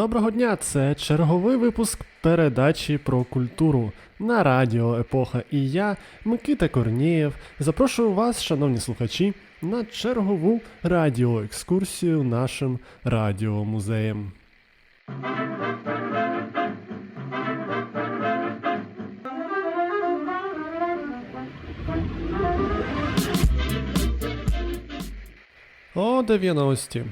Доброго дня! Це черговий випуск передачі про культуру на радіо Епоха. І я, Микита Корнієв, запрошую вас, шановні слухачі, на чергову радіоекскурсію нашим радіомузеєм. О 90-ті.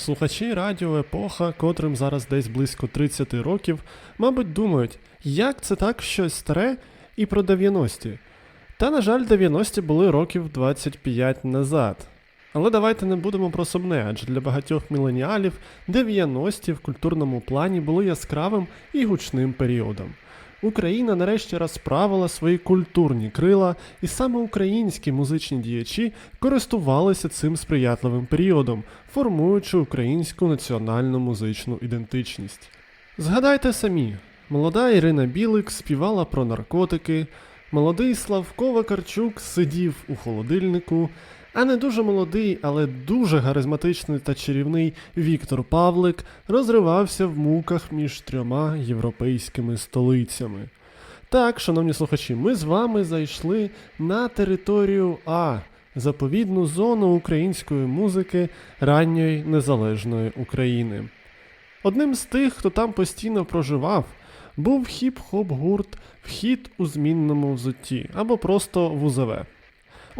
Слухачі радіо Епоха, котрим зараз десь близько 30 років, мабуть, думають, як це так щось старе і про 90-ті. Та, на жаль, 90-ті були років 25 назад. Але давайте не будемо про сумне, адже для багатьох міленіалів 90-ті в культурному плані були яскравим і гучним періодом. Україна нарешті розправила свої культурні крила, і саме українські музичні діячі користувалися цим сприятливим періодом, формуючи українську національну музичну ідентичність. Згадайте самі, молода Ірина Білик співала про наркотики, молодий Славко Вакарчук сидів у холодильнику, а не дуже молодий, але дуже харизматичний та чарівний Віктор Павлик розривався в муках між трьома європейськими столицями. Так, шановні слухачі, ми з вами зайшли на територію А, заповідну зону української музики ранньої незалежної України. Одним з тих, хто там постійно проживав, був хіп-хоп гурт Вхід у змінному взутті або просто ВУЗВ.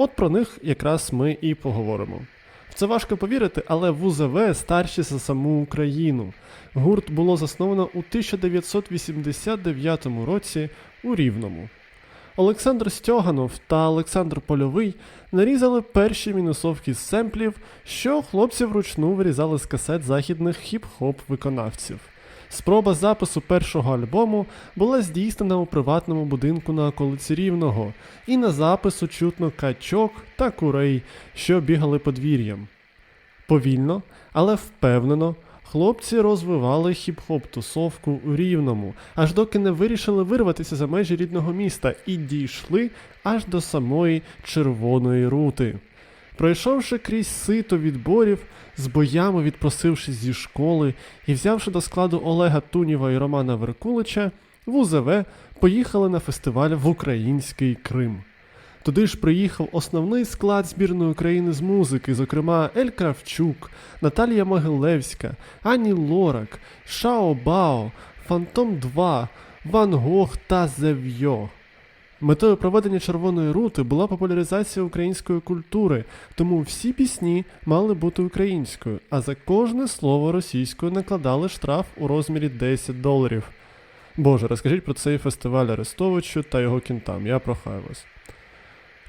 От про них якраз ми і поговоримо. В це важко повірити, але ВУЗВ старші за саму Україну. Гурт було засновано у 1989 році у Рівному. Олександр Стьоганов та Олександр Польовий нарізали перші мінусовки з семплів, що хлопці вручну вирізали з касет західних хіп-хоп виконавців. Спроба запису першого альбому була здійснена у приватному будинку на околиці Рівного, і на запису чутно качок та курей, що бігали подвір'ям. Повільно, але впевнено, хлопці розвивали хіп-хоп тусовку у Рівному, аж доки не вирішили вирватися за межі рідного міста і дійшли аж до самої червоної рути. Пройшовши крізь сито відборів, з боями відпросившись зі школи і взявши до складу Олега Туніва і Романа Веркулича, в УЗВ поїхали на фестиваль в Український Крим. Туди ж приїхав основний склад збірної України з музики, зокрема Ель Кравчук, Наталія Могилевська, Ані Лорак, Шао Бао, Фантом 2, Ван Гог та Зев'йо. Метою проведення червоної рути була популяризація української культури, тому всі пісні мали бути українською, а за кожне слово російською накладали штраф у розмірі 10 доларів. Боже, розкажіть про цей фестиваль Арестовичу та його кінтам, я прохаю вас.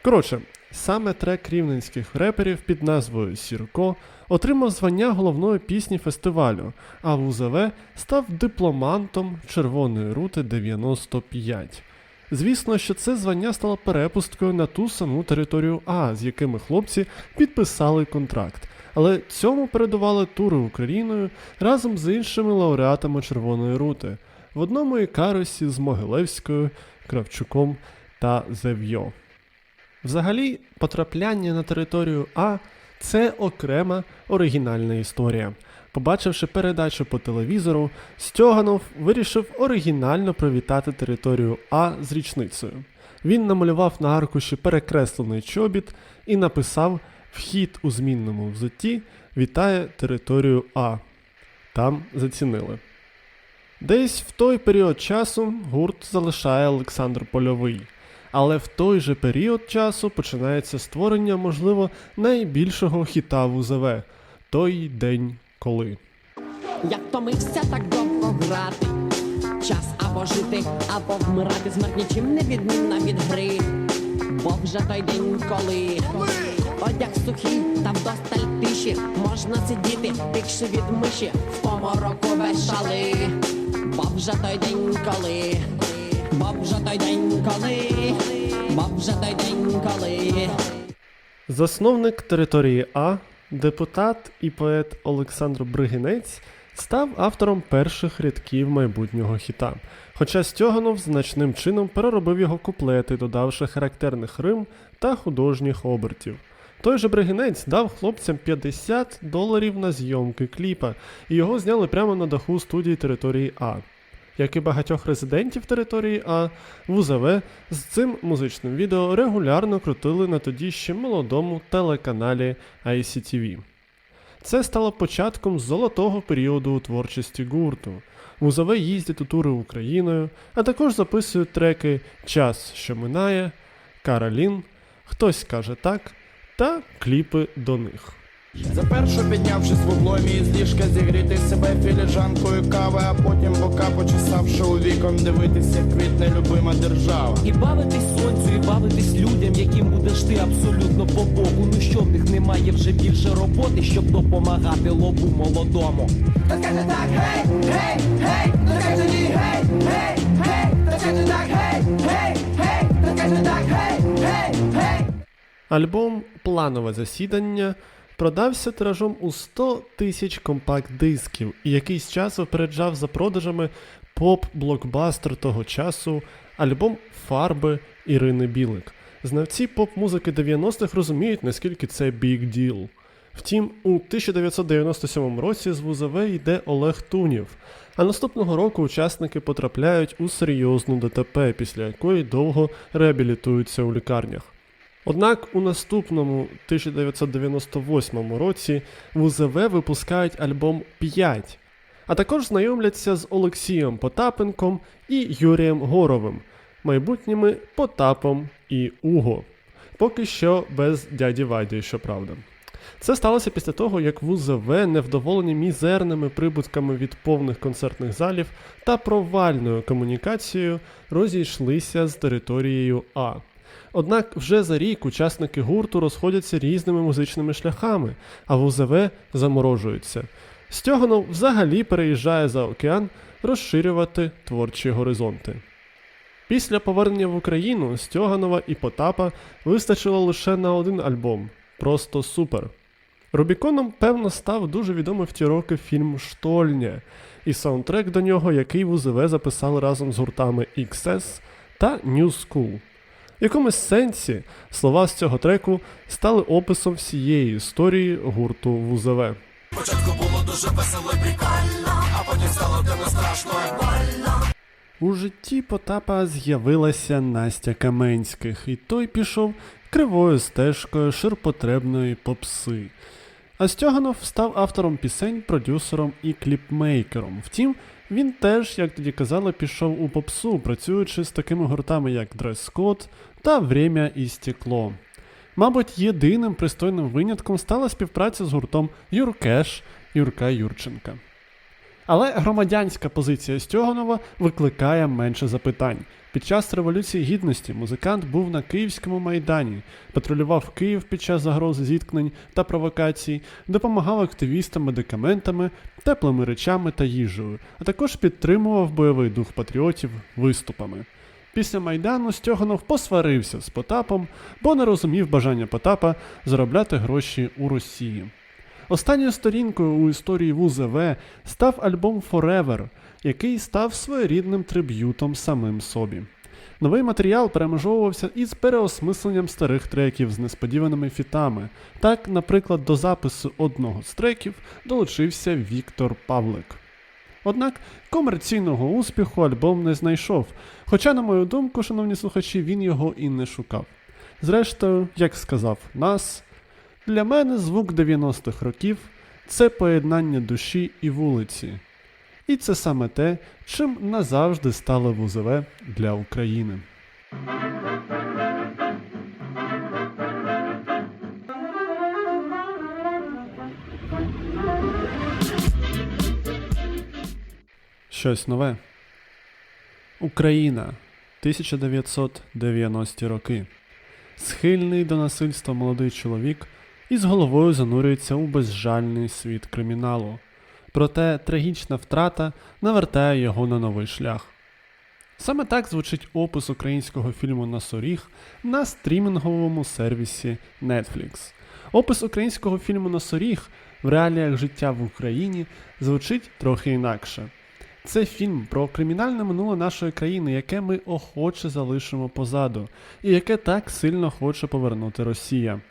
Коротше, саме трек рівненських реперів під назвою Сірко отримав звання головної пісні фестивалю, а в УЗВ став дипломантом Червоної рути 95. Звісно, що це звання стало перепусткою на ту саму територію А, з якими хлопці підписали контракт. Але цьому передували тури Україною разом з іншими лауреатами Червоної рути в одному ікарусі з Могилевською, Кравчуком та Зев'йо. Взагалі, потрапляння на територію А це окрема оригінальна історія. Побачивши передачу по телевізору, Стьоганов вирішив оригінально привітати територію А з річницею. Він намалював на аркуші перекреслений чобіт і написав Вхід у змінному взутті вітає територію А. Там зацінили. Десь в той період часу гурт залишає Олександр Польовий. Але в той же період часу починається створення, можливо, найбільшого хіта в УЗВ Той день коли. Я втомився так довго грати. Час або жити, або вмирати. Смерть нічим не відмінна від гри. Бо вже той день, коли одяг сухий та вдосталь тиші. Можна сидіти, тихше від миші, в помороку вешали. Бо вже той день, коли, бо вже той день, коли, бо вже той день, коли. Засновник території А, депутат і поет Олександр Бригинець став автором перших рядків майбутнього хіта. Хоча Стьоганов значним чином переробив його куплети, додавши характерних рим та художніх обертів. Той же Бригинець дав хлопцям 50 доларів на зйомки кліпа, і його зняли прямо на даху студії території А. Як і багатьох резидентів території А, ВУЗВ з цим музичним відео регулярно крутили на тоді ще молодому телеканалі ICTV. Це стало початком золотого періоду у творчості гурту. ВУЗВ їздять у тури Україною, а також записують треки Час, що минає, Каролін, Хтось каже так та кліпи до них. За першу піднявшись в обломі з ліжка зігріти себе філіжанкою кави, а потім бока почесавши у вікон, дивитися, квітне любима держава. І бавитись сонцю, і бавитись людям, яким будеш ти абсолютно по боку. Ну що в них немає вже більше роботи, щоб допомагати лобу молодому. Та скажи так, гей, гей, гей, та скажи ні, гей, гей, гей, та скажи так, гей, гей, гей, та скажи так, гей, гей, гей. Альбом Планове засідання продався тиражом у 100 тисяч компакт-дисків і якийсь час випереджав за продажами поп-блокбастер того часу альбом Фарби Ірини Білик. Знавці поп-музики 90-х розуміють, наскільки це big deal. Втім, у 1997 році з ВУЗВ йде Олег Тунів, а наступного року учасники потрапляють у серйозну ДТП, після якої довго реабілітуються у лікарнях. Однак у наступному 1998 році ВУЗВ випускають альбом 5, а також знайомляться з Олексієм Потапенком і Юрієм Горовим, майбутніми Потапом і Уго. Поки що без дяді Ваді, щоправда. Це сталося після того, як ВУЗВ, невдоволені мізерними прибутками від повних концертних залів та провальною комунікацією, розійшлися з територією А. Однак вже за рік учасники гурту розходяться різними музичними шляхами, а ВУЗВ заморожуються. Стьоганов взагалі переїжджає за океан розширювати творчі горизонти. Після повернення в Україну Стьоганова і Потапа вистачило лише на один альбом просто супер. Рубіконом, певно, став дуже відомий в ті роки фільм Штольня і саундтрек до нього, який в УЗВ записали разом з гуртами XS та New School. В якомусь сенсі слова з цього треку стали описом всієї історії гурту ВУЗВ. У житті Потапа з'явилася Настя Каменських, і той пішов кривою стежкою ширпотребної попси. А Стьоганов став автором пісень, продюсером і кліпмейкером. Втім, він теж, як тоді казали, пішов у попсу, працюючи з такими гуртами, як Dress Code та Время і Стекло. Мабуть, єдиним пристойним винятком стала співпраця з гуртом Юркеш Юрка Юрченка. Але громадянська позиція Стьоганова викликає менше запитань. Під час Революції Гідності музикант був на Київському майдані, патрулював Київ під час загроз зіткнень та провокацій, допомагав активістам медикаментами, теплими речами та їжею, а також підтримував бойовий дух патріотів виступами. Після майдану Стьоганов посварився з Потапом, бо не розумів бажання Потапа заробляти гроші у Росії. Останньою сторінкою у історії ВУЗВ став альбом Forever, який став своєрідним триб'ютом самим собі. Новий матеріал перемежовувався із переосмисленням старих треків з несподіваними фітами. Так, наприклад, до запису одного з треків долучився Віктор Павлик. Однак комерційного успіху альбом не знайшов, хоча, на мою думку, шановні слухачі, він його і не шукав. Зрештою, як сказав нас, для мене звук 90-х років це поєднання душі і вулиці. І це саме те, чим назавжди стало ВУЗВ для України. Щось нове. Україна 1990 роки. Схильний до насильства молодий чоловік із головою занурюється у безжальний світ криміналу. Проте трагічна втрата навертає його на новий шлях. Саме так звучить опис українського фільму Носоріг на стрімінговому сервісі Netflix. Опис українського фільму Носоріг в реаліях життя в Україні звучить трохи інакше. Це фільм про кримінальне минуле нашої країни, яке ми охоче залишимо позаду, і яке так сильно хоче повернути Росія.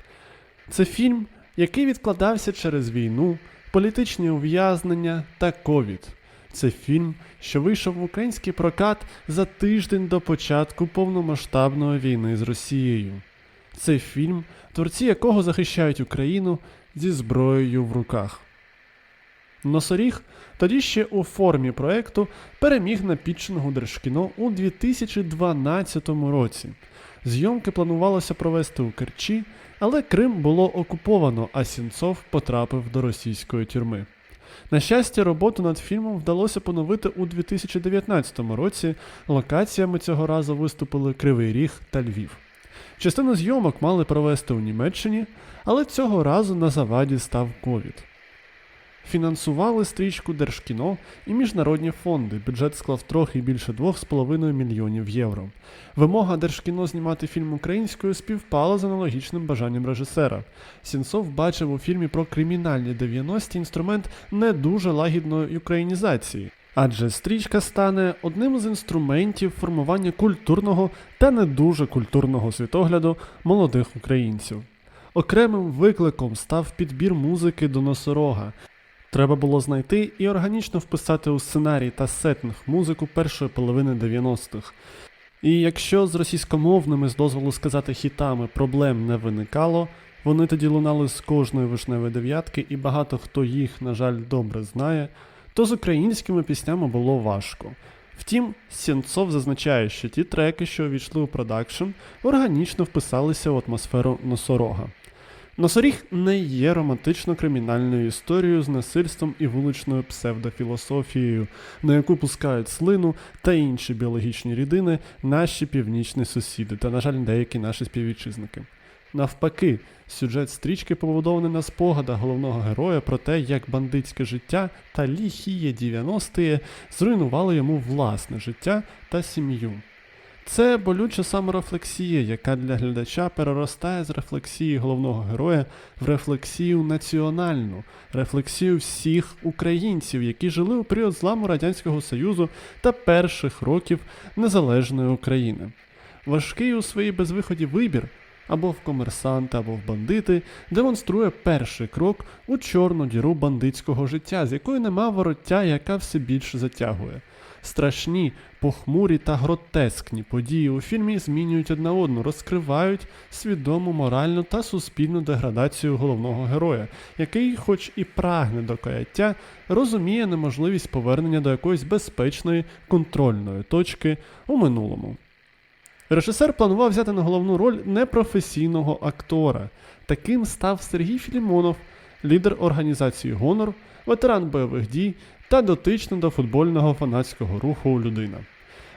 Це фільм, який відкладався через війну, політичні ув'язнення та ковід. Це фільм, що вийшов в український прокат за тиждень до початку повномасштабної війни з Росією. Це фільм, творці якого захищають Україну зі зброєю в руках. Носоріг тоді ще у формі проекту переміг на пітчингу Держкіно у 2012 році. Зйомки планувалося провести у Керчі, але Крим було окуповано, а Сінцов потрапив до російської тюрми. На щастя, роботу над фільмом вдалося поновити у 2019 році. Локаціями цього разу виступили Кривий Ріг та Львів. Частину зйомок мали провести у Німеччині, але цього разу на заваді став ковід. Фінансували стрічку Держкіно і міжнародні фонди. Бюджет склав трохи більше 2,5 мільйонів євро. Вимога Держкіно знімати фільм українською співпала з аналогічним бажанням режисера. Сінцов бачив у фільмі про кримінальні 90-ті інструмент не дуже лагідної українізації. Адже стрічка стане одним з інструментів формування культурного та не дуже культурного світогляду молодих українців. Окремим викликом став підбір музики до носорога. Треба було знайти і органічно вписати у сценарій та сеттинг музику першої половини 90-х. І якщо з російськомовними, з дозволу сказати хітами, проблем не виникало, вони тоді лунали з кожної вишневої дев'ятки, і багато хто їх, на жаль, добре знає, то з українськими піснями було важко. Втім, Сєнцов зазначає, що ті треки, що увійшли у продакшн, органічно вписалися в атмосферу носорога. Носоріг не є романтично-кримінальною історією з насильством і вуличною псевдофілософією, на яку пускають слину та інші біологічні рідини наші північні сусіди та, на жаль, деякі наші співвітчизники. Навпаки, сюжет стрічки побудований на спогадах головного героя про те, як бандитське життя та ліхіє 90-ті зруйнували йому власне життя та сім'ю. Це болюча саморефлексія, яка для глядача переростає з рефлексії головного героя в рефлексію національну, рефлексію всіх українців, які жили у період зламу Радянського Союзу та перших років незалежної України. Важкий у своїй безвиході вибір або в комерсанта, або в бандити демонструє перший крок у чорну діру бандитського життя, з якої нема вороття, яка все більше затягує. Страшні, похмурі та гротескні події у фільмі змінюють одна одну, розкривають свідому моральну та суспільну деградацію головного героя, який, хоч і прагне до каяття, розуміє неможливість повернення до якоїсь безпечної контрольної точки у минулому. Режисер планував взяти на головну роль непрофесійного актора. Таким став Сергій Філімонов, лідер організації Гонор, ветеран бойових дій та дотична до футбольного фанатського руху людина.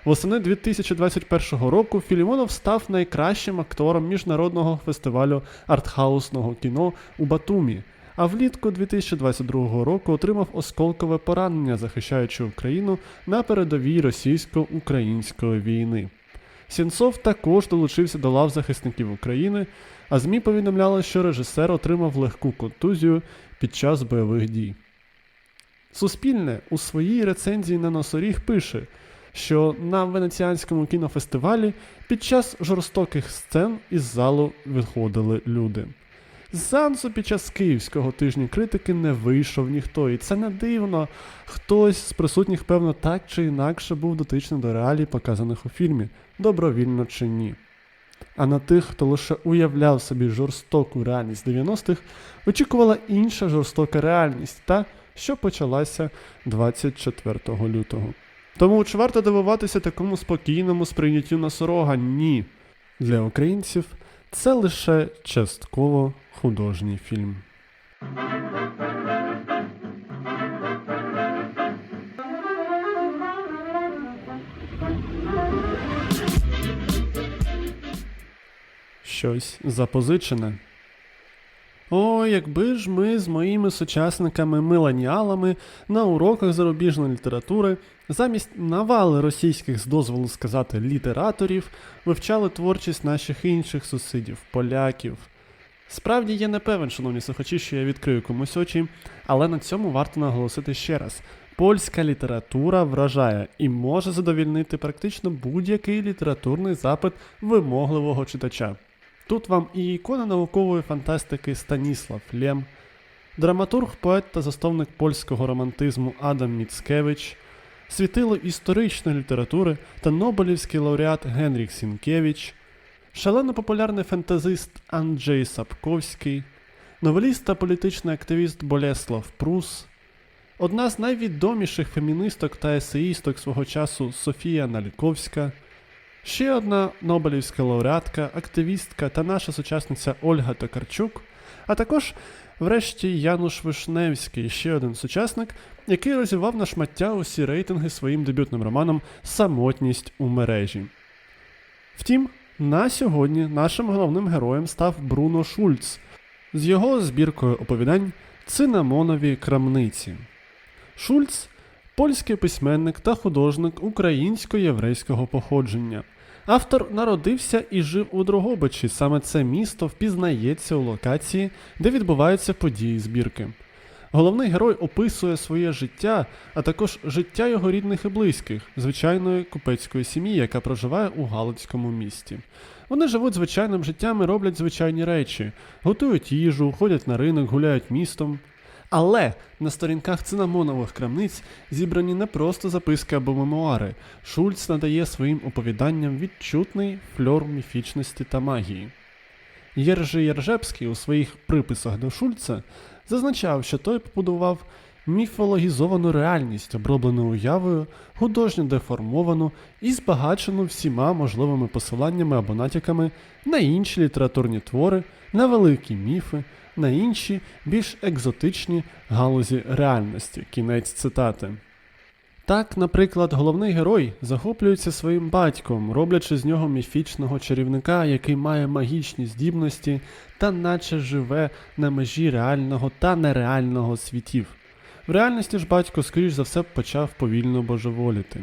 Восени 2021 року Філімонов став найкращим актором міжнародного фестивалю артхаусного кіно у Батумі, а влітку 2022 року отримав осколкове поранення, захищаючи Україну на передовій російсько-української війни. Сінцов також долучився до лав захисників України, а ЗМІ повідомляли, що режисер отримав легку контузію під час бойових дій. Суспільне у своїй рецензії на носоріг пише, що на Венеціанському кінофестивалі під час жорстоких сцен із залу виходили люди. З сеансу під час київського тижня критики не вийшов ніхто, і це не дивно. Хтось з присутніх, певно, так чи інакше був дотичний до реалій, показаних у фільмі, добровільно чи ні. А на тих, хто лише уявляв собі жорстоку реальність 90-х, очікувала інша жорстока реальність, та, що почалася 24 лютого. Тому чи варто дивуватися такому спокійному сприйняттю носорога? Ні. Для українців це лише частково художній фільм. Щось запозичене. О, якби ж ми з моїми сучасниками-миленіалами на уроках зарубіжної літератури замість навали російських з дозволу сказати літераторів вивчали творчість наших інших сусідів, поляків. Справді я не певен, шановні слухачі, що я відкрию комусь очі, але на цьому варто наголосити ще раз. Польська література вражає і може задовільнити практично будь-який літературний запит вимогливого читача. Тут вам і ікона наукової фантастики Станіслав Лєм, драматург, поет та засновник польського романтизму Адам Міцкевич, світило історичної літератури та Нобелівський лауреат Генріх Сінкевич, шалено популярний фентезист Анджей Сапковський, новеліст та політичний активіст Болеслав Прус, одна з найвідоміших феміністок та есеїсток свого часу Софія Наліковська, ще одна Нобелівська лауреатка, активістка та наша сучасниця Ольга Токарчук, а також, врешті, Януш Вишневський, ще один сучасник, який розірвав на шмаття усі рейтинги своїм дебютним романом Самотність у мережі. Втім, на сьогодні нашим головним героєм став Бруно Шульц з його збіркою оповідань Цинамонові крамниці. Шульц польський письменник та художник українсько-єврейського походження. Автор народився і жив у Дрогобичі. Саме це місто впізнається у локації, де відбуваються події збірки. Головний герой описує своє життя, а також життя його рідних і близьких, звичайної купецької сім'ї, яка проживає у Галицькому місті. Вони живуть звичайним життям і роблять звичайні речі, готують їжу, ходять на ринок, гуляють містом. Але на сторінках цинамонових крамниць зібрані не просто записки або мемуари. Шульц надає своїм оповіданням відчутний фльор міфічності та магії. Єржи Єржепський у своїх приписах до Шульца зазначав, що той побудував міфологізовану реальність, оброблену уявою, художньо деформовану і збагачену всіма можливими посиланнями або натяками на інші літературні твори, на великі міфи, на інші більш екзотичні галузі реальності. Кінець цитати. Так, наприклад, головний герой захоплюється своїм батьком, роблячи з нього міфічного чарівника, який має магічні здібності та наче живе на межі реального та нереального світів. В реальності ж батько, скоріш за все, почав повільно божеволіти.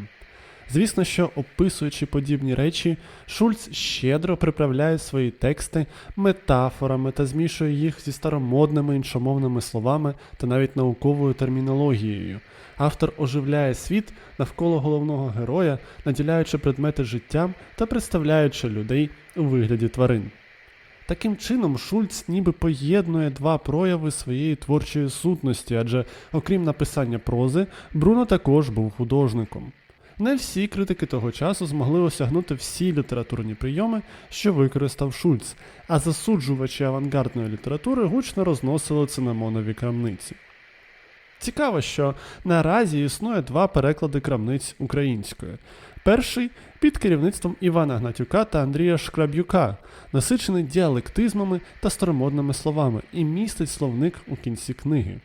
Звісно, що описуючи подібні речі, Шульц щедро приправляє свої тексти метафорами та змішує їх зі старомодними іншомовними словами та навіть науковою термінологією. Автор оживляє світ навколо головного героя, наділяючи предмети життям та представляючи людей у вигляді тварин. Таким чином, Шульц ніби поєднує два прояви своєї творчої сутності, адже окрім написання прози, Бруно також був художником. Не всі критики того часу змогли осягнути всі літературні прийоми, що використав Шульц, а засуджувачі авангардної літератури гучно розносили цинамонові крамниці. Цікаво, що наразі існує два переклади крамниць українською. Перший під керівництвом Івана Гнатюка та Андрія Шкраб'юка, насичений діалектизмами та старомодними словами, і містить словник у кінці книги.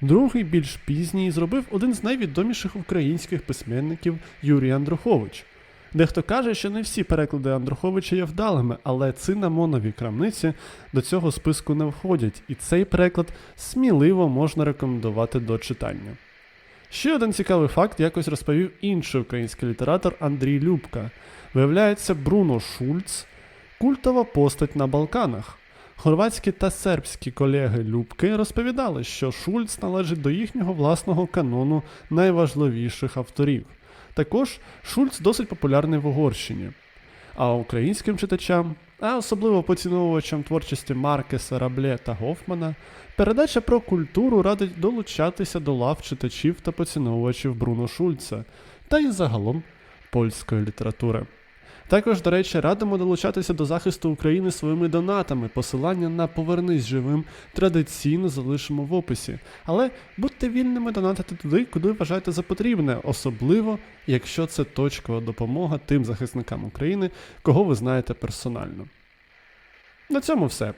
Другий, більш пізній, зробив один з найвідоміших українських письменників Юрій Андрухович. Дехто каже, що не всі переклади Андруховича є вдалими, але цинамонові крамниці до цього списку не входять, і цей переклад сміливо можна рекомендувати до читання. Ще один цікавий факт якось розповів інший український літератор Андрій Любка. Виявляється, Бруно Шульц культова постать на Балканах. Хорватські та сербські колеги Любки розповідали, що Шульц належить до їхнього власного канону найважливіших авторів. Також Шульц досить популярний в Угорщині. А українським читачам, а особливо поціновувачам творчості Маркеса, Рабле та Гофмана, передача про культуру радить долучатися до лав читачів та поціновувачів Бруно Шульца та й загалом польської літератури. Також, до речі, радимо долучатися до захисту України своїми донатами. Посилання на Повернись живим традиційно залишимо в описі. Але будьте вільними донатити туди, куди вважаєте за потрібне, особливо якщо це точкова допомога тим захисникам України, кого ви знаєте персонально. На цьому все.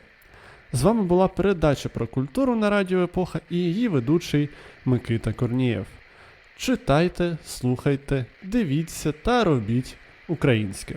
З вами була передача про культуру на Радіо Епоха і її ведучий Микита Корнієв. Читайте, слухайте, дивіться та робіть українське.